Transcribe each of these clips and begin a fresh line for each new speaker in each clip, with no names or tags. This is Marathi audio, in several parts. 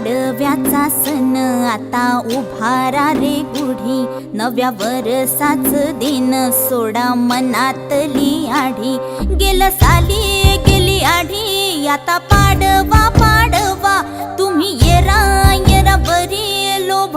पाडव्याचा सण आता उभारा रे गुढी नव्या वरसाच दिन सोडा मनातली आढी. गेल साली गेली आढी आता पाडवा पाडवा. तुम्ही येरा येरा बरी लोभ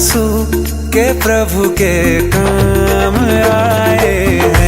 आंसू के प्रभु के काम आए हैं।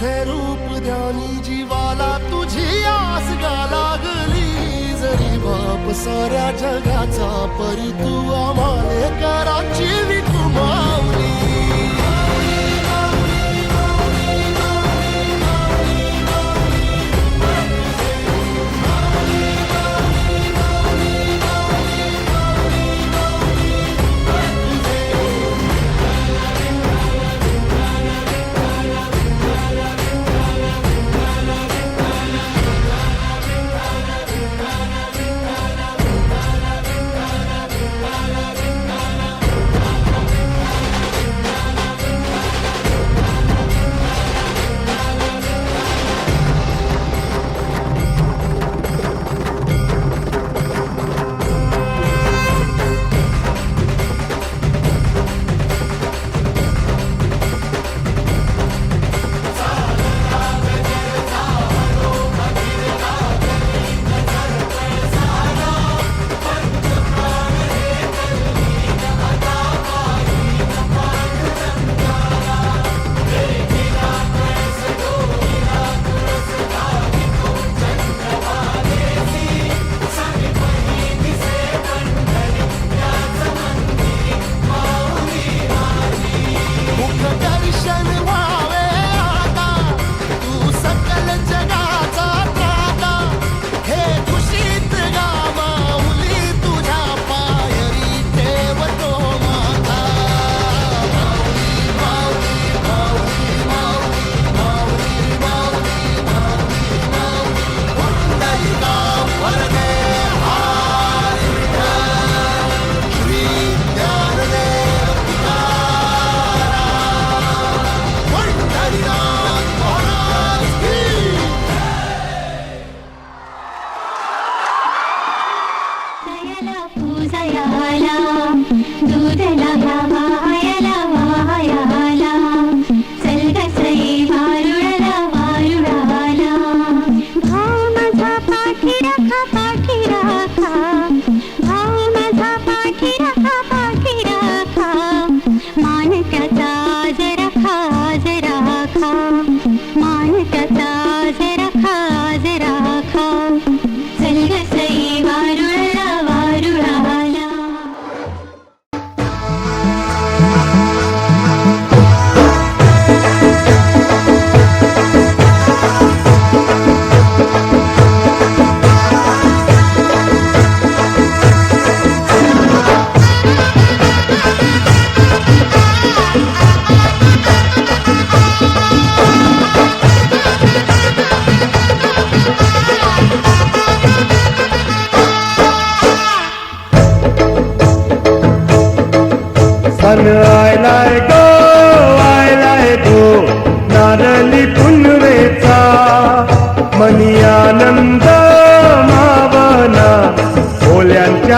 तुझे रूप ध्यानी जीवाला तुझी आसगा लागली. जरी बाप साऱ्या जगाचा परी तू आम्हाला कराची विकुमा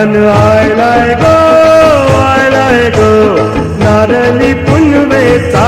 मन आयलाय गो आयलाय गो नारली पुनवेचा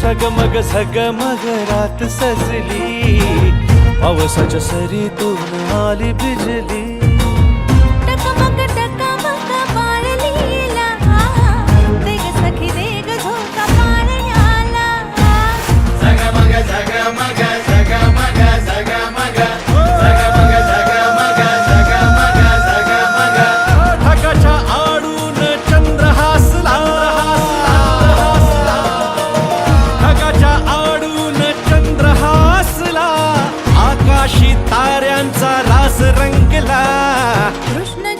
सगमग झगमग रात सजली पावसाच्या सरीतून आली बिजली. आकाशी ताऱ्यांचा रास रंगला.
कृष्ण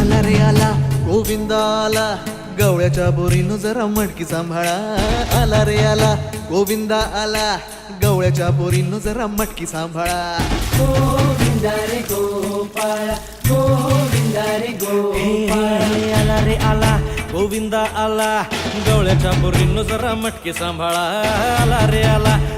आला रे आला गोविंद आला गवळ्याच्या बोरीनं जरा मटकी सांभाळा. आला रे आला गोविंद आला गवळ्याच्या बोरीनं जरा मटकी सांभाळा.
हे, हे, आला रे आला गोविंदा आला गवळ्याच्या बोरीनं जरा मटके सांभाळा. आला रे आला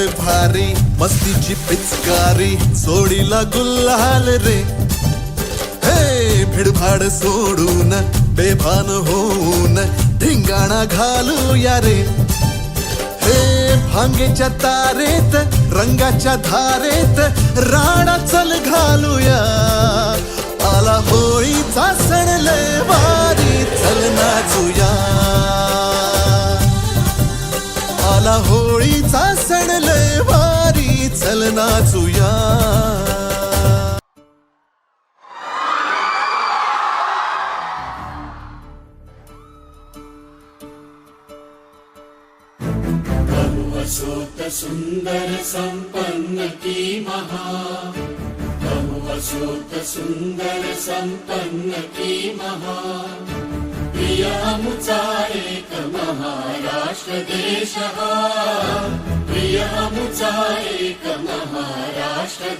लय भारी मस्तीची पिचकारी सोडीला गुल्हाल रे. हे भिडभाड सोडून बेभान होऊन धिंगाणा घालूया रे. हे भांगेच्या तारेत रंगाच्या धारेत राणा चल घालूया. आला होळीचा सण लय भारी चल नाचूया. आला होळीचा सण लय भारी चल नाचूया असोत सुंदर संपन्न की महा. असोत सुंदर संपन्न की महा. प्रिया एक महारा महाराष्ट्र देश हा प्रिय आमुचा एक महाराष्ट्र